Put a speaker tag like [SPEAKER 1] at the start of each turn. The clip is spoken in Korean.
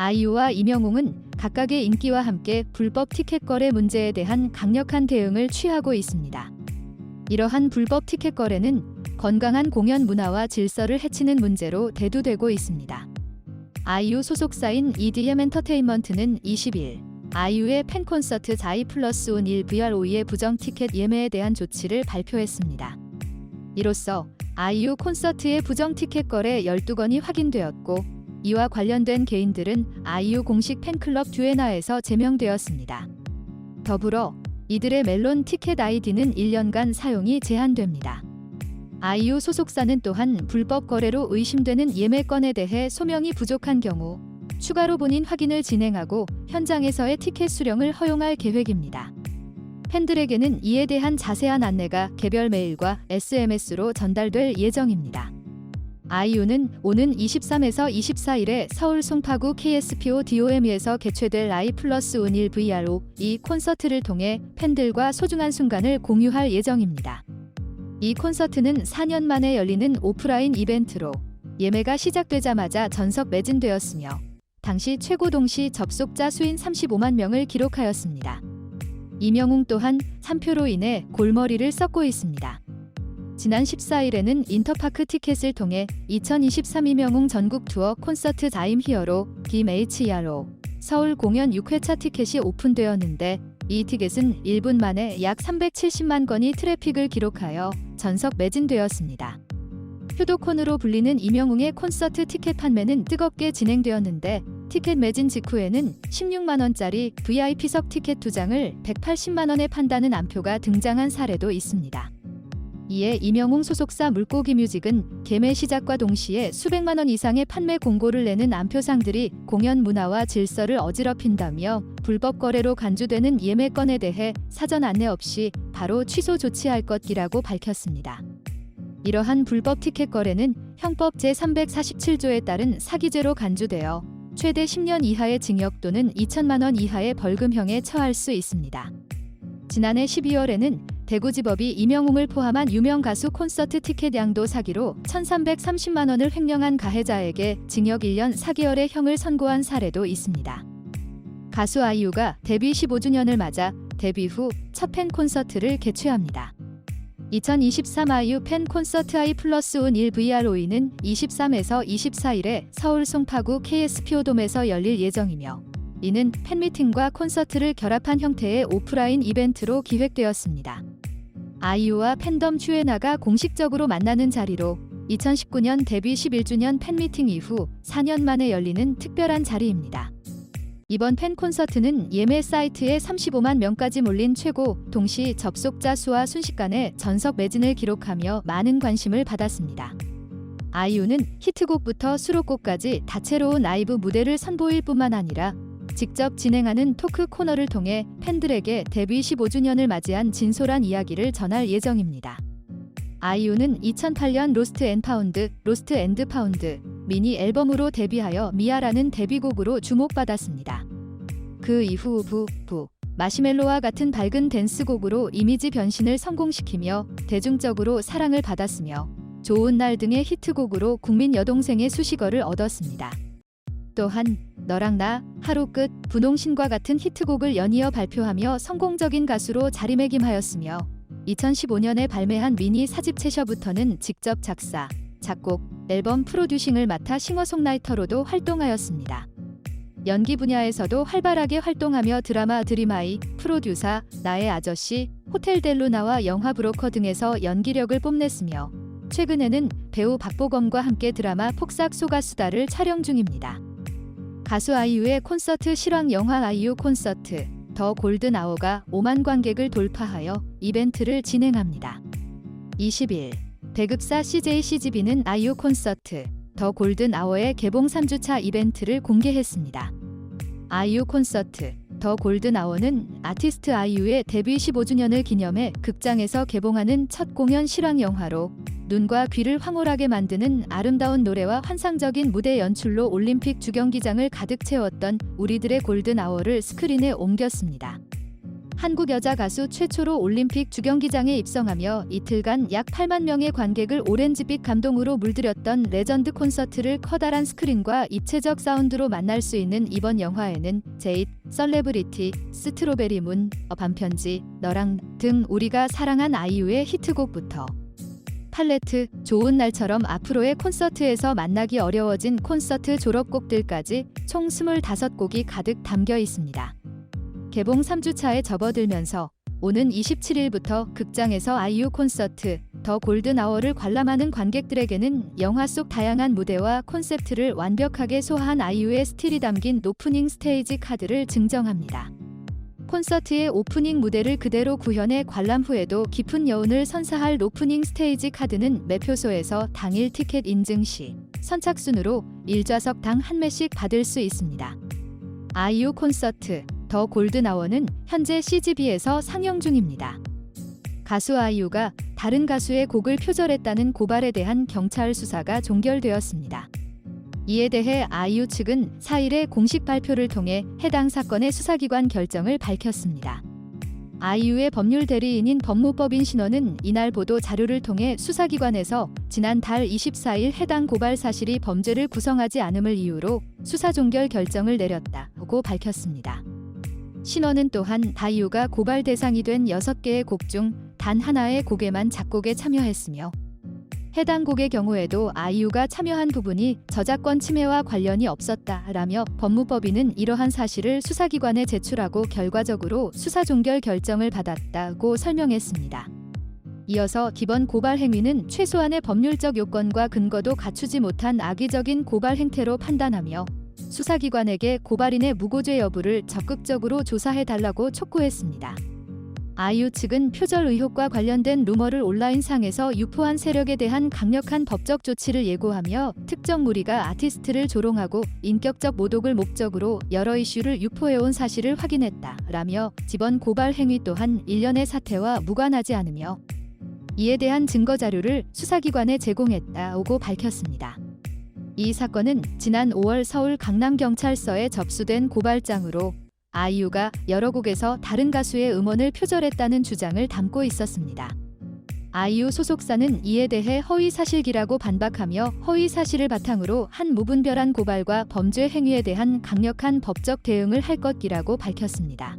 [SPEAKER 1] 아이유와 임영웅은 각각의 인기와 함께 불법 티켓 거래 문제에 대한 강력한 대응을 취하고 있습니다. 이러한 불법 티켓 거래는 건강한 공연 문화와 질서를 해치는 문제로 대두되고 있습니다. 아이유 소속사인 EDM 엔터테인먼트는 20일 아이유의 팬 콘서트 자이 플러스 온 1 VROE의 부정 티켓 예매에 대한 조치를 발표했습니다. 이로써 아이유 콘서트의 부정 티켓 거래 12건이 확인되었고 이와 관련된 개인들은 아이유 공식 팬클럽 듀에나에서 제명되었습니다. 더불어 이들의 멜론 티켓 아이디는 1년간 사용이 제한됩니다. 아이유 소속사는 또한 불법 거래로 의심되는 예매건에 대해 소명이 부족한 경우 추가로 본인 확인을 진행하고 현장에서의 티켓 수령을 허용할 계획입니다. 팬들에게는 이에 대한 자세한 안내가 개별 메일과 SMS로 전달될 예정입니다. 아이유는 오는 23에서 24일에 서울 송파구 KSPO DOM에서 개최될 아이 플러스 운일 VRO 이 콘서트를 통해 팬들과 소중한 순간을 공유할 예정입니다. 이 콘서트는 4년 만에 열리는 오프라인 이벤트로 예매가 시작되자마자 전석 매진되었으며 당시 최고 동시 접속자 수인 35만 명을 기록하였습니다. 이명웅 또한 3표로 인해 골머리를 썩고 있습니다. 지난 14일에는 인터파크 티켓을 통해 2023 이명웅 전국 투어 콘서트 자임 히어로 김HRO 서울 공연 6회차 티켓이 오픈되었는데 이 티켓은 1분 만에 약 370만 건이 트래픽을 기록하여 전석 매진되었습니다. 휴도콘으로 불리는 이명웅의 콘서트 티켓 판매는 뜨겁게 진행되었는데 티켓 매진 직후에는 16만 원짜리 VIP석 티켓 2장을 180만 원에 판다는 안표가 등장한 사례도 있습니다. 이에 이명웅 소속사 물고기 뮤직은 개매 시작과 동시에 수백만 원 이상의 판매 공고를 내는 안표상들이 공연 문화와 질서를 어지럽힌다며 불법 거래로 간주되는 예매건에 대해 사전 안내 없이 바로 취소 조치할 것이라고 밝혔습니다. 이러한 불법 티켓 거래는 형법 제347조에 따른 사기죄로 간주되어 최대 10년 이하의 징역 또는 2천만 원 이하의 벌금형에 처할 수 있습니다. 지난해 12월에는 대구지법이 이명웅을 포함한 유명 가수 콘서트 티켓 양도 사기로 1,330만 원을 횡령한 가해자에게 징역 1년 4개월의 형을 선고한 사례도 있습니다. 가수 아이유가 데뷔 15주년을 맞아 데뷔 후 첫 팬 콘서트를 개최합니다. 2023 아이유 팬 콘서트 아이 플러스 온 1 VROE는 23에서 24일에 서울 송파구 KSPO돔에서 열릴 예정이며 이는 팬미팅과 콘서트를 결합한 형태의 오프라인 이벤트로 기획되었습니다. 아이유와 팬덤 슈에나가 공식적으로 만나는 자리로 2019년 데뷔 11주년 팬미팅 이후 4년 만에 열리는 특별한 자리입니다. 이번 팬 콘서트는 예매 사이트에 35만 명까지 몰린 최고 동시 접속자 수와 순식간에 전석 매진을 기록하며 많은 관심을 받았습니다. 아이유는 히트곡부터 수록곡까지 다채로운 라이브 무대를 선보일 뿐만 아니라 직접 진행하는 토크 코너를 통해 팬들에게 데뷔 15주년을 맞이한 진솔한 이야기를 전할 예정입니다. 아이유는 2008년 로스트 앤 파운드, 로스트 앤드 파운드 미니 앨범으로 데뷔하여 미아라는 데뷔곡으로 주목받았습니다. 그 이후 부, 부, 마시멜로와 같은 밝은 댄스곡으로 이미지 변신을 성공시키며 대중적으로 사랑을 받았으며 좋은 날 등의 히트곡으로 국민 여동생의 수식어를 얻었습니다. 또한 너랑 나, 하루 끝, 분홍신과 같은 히트곡을 연이어 발표하며 성공적인 가수로 자리매김하였으며 2015년에 발매한 미니 사집체셔부터는 직접 작사, 작곡, 앨범 프로듀싱을 맡아 싱어송라이터로도 활동하였습니다. 연기 분야에서도 활발하게 활동하며 드라마 드림아이, 프로듀사, 나의 아저씨, 호텔 델루나와 영화 브로커 등에서 연기력을 뽐냈으며 최근에는 배우 박보검과 함께 드라마 폭삭 소가수다를 촬영 중입니다. 가수 아이유의 콘서트 실황 영화 아이유 콘서트 더 골든 아워가 5만 관객을 돌파하여 이벤트를 진행합니다. 20일 배급사 CJ CGV는 아이유 콘서트 더 골든 아워의 개봉 3주차 이벤트를 공개했습니다. 아이유 콘서트 더 골든 아워는 아티스트 아이유의 데뷔 15주년을 기념해 극장에서 개봉하는 첫 공연 실황 영화로 눈과 귀를 황홀하게 만드는 아름다운 노래와 환상적인 무대 연출로 올림픽 주경기장을 가득 채웠던 우리들의 골든 아워를 스크린에 옮겼습니다. 한국 여자 가수 최초로 올림픽 주경기장에 입성하며 이틀간 약 8만 명의 관객을 오렌지빛 감동으로 물들였던 레전드 콘서트를 커다란 스크린과 입체적 사운드로 만날 수 있는 이번 영화에는 제잇, 썰레브리티, 스트로베리 문, 어, 반편지, 너랑 등 우리가 사랑한 아이유의 히트곡부터 팔레트, 좋은 날처럼 앞으로의 콘서트에서 만나기 어려워진 콘서트 졸업곡들까지 총 25곡이 가득 담겨 있습니다. 개봉 3주차에 접어들면서 오는 27일부터 극장에서 아이유 콘서트 더 골든 아워를 관람하는 관객들에게는 영화 속 다양한 무대와 콘셉트를 완벽하게 소화한 아이유의 스틸이 담긴 오프닝 스테이지 카드를 증정합니다. 콘서트의 오프닝 무대를 그대로 구현해 관람 후에도 깊은 여운을 선사할 오프닝 스테이지 카드는 매표소에서 당일 티켓 인증 시 선착순으로 1좌석 당 한 매씩 받을 수 있습니다. 아이유 콘서트 더 골든 아워는 현재 CGV에서 상영 중입니다. 가수 아이유가 다른 가수의 곡을 표절했다는 고발에 대한 경찰 수사가 종결되었습니다. 이에 대해 아이유 측은 4일에 공식 발표를 통해 해당 사건의 수사기관 결정을 밝혔습니다. 아이유의 법률 대리인인 법무법인 신원은 이날 보도 자료를 통해 수사기관에서 지난달 24일 해당 고발 사실이 범죄를 구성하지 않음을 이유로 수사 종결 결정을 내렸다고 밝혔습니다. 신원은 또한 아이유가 고발 대상이 된 6개의 곡 중 단 하나의 곡에만 작곡에 참여했으며 해당 곡의 경우에도 아이유가 참여한 부분이 저작권 침해와 관련이 없었다라며 법무법인은 이러한 사실을 수사기관에 제출하고 결과적으로 수사 종결 결정을 받았다고 설명했습니다. 이어서 기본 고발 행위는 최소한의 법률적 요건과 근거도 갖추지 못한 악의적인 고발 행태로 판단하며 수사기관에게 고발인의 무고죄 여부를 적극적으로 조사해 달라고 촉구했습니다. 아이유 측은 표절 의혹과 관련된 루머를 온라인상에서 유포한 세력에 대한 강력한 법적 조치를 예고하며 특정 무리가 아티스트를 조롱하고 인격적 모독을 목적으로 여러 이슈를 유포해온 사실을 확인했다 라며 지번 고발 행위 또한 일련의 사태와 무관하지 않으며 이에 대한 증거 자료를 수사기관에 제공했다고 밝혔습니다. 이 사건은 지난 5월 서울 강남경찰서에 접수된 고발장으로 아이유가 여러 곡에서 다른 가수의 음원을 표절했다는 주장을 담고 있었습니다. 아이유 소속사는 이에 대해 허위 사실기라고 반박하며 허위 사실을 바탕으로 한 무분별한 고발과 범죄 행위에 대한 강력한 법적 대응을 할 것이라고 밝혔습니다.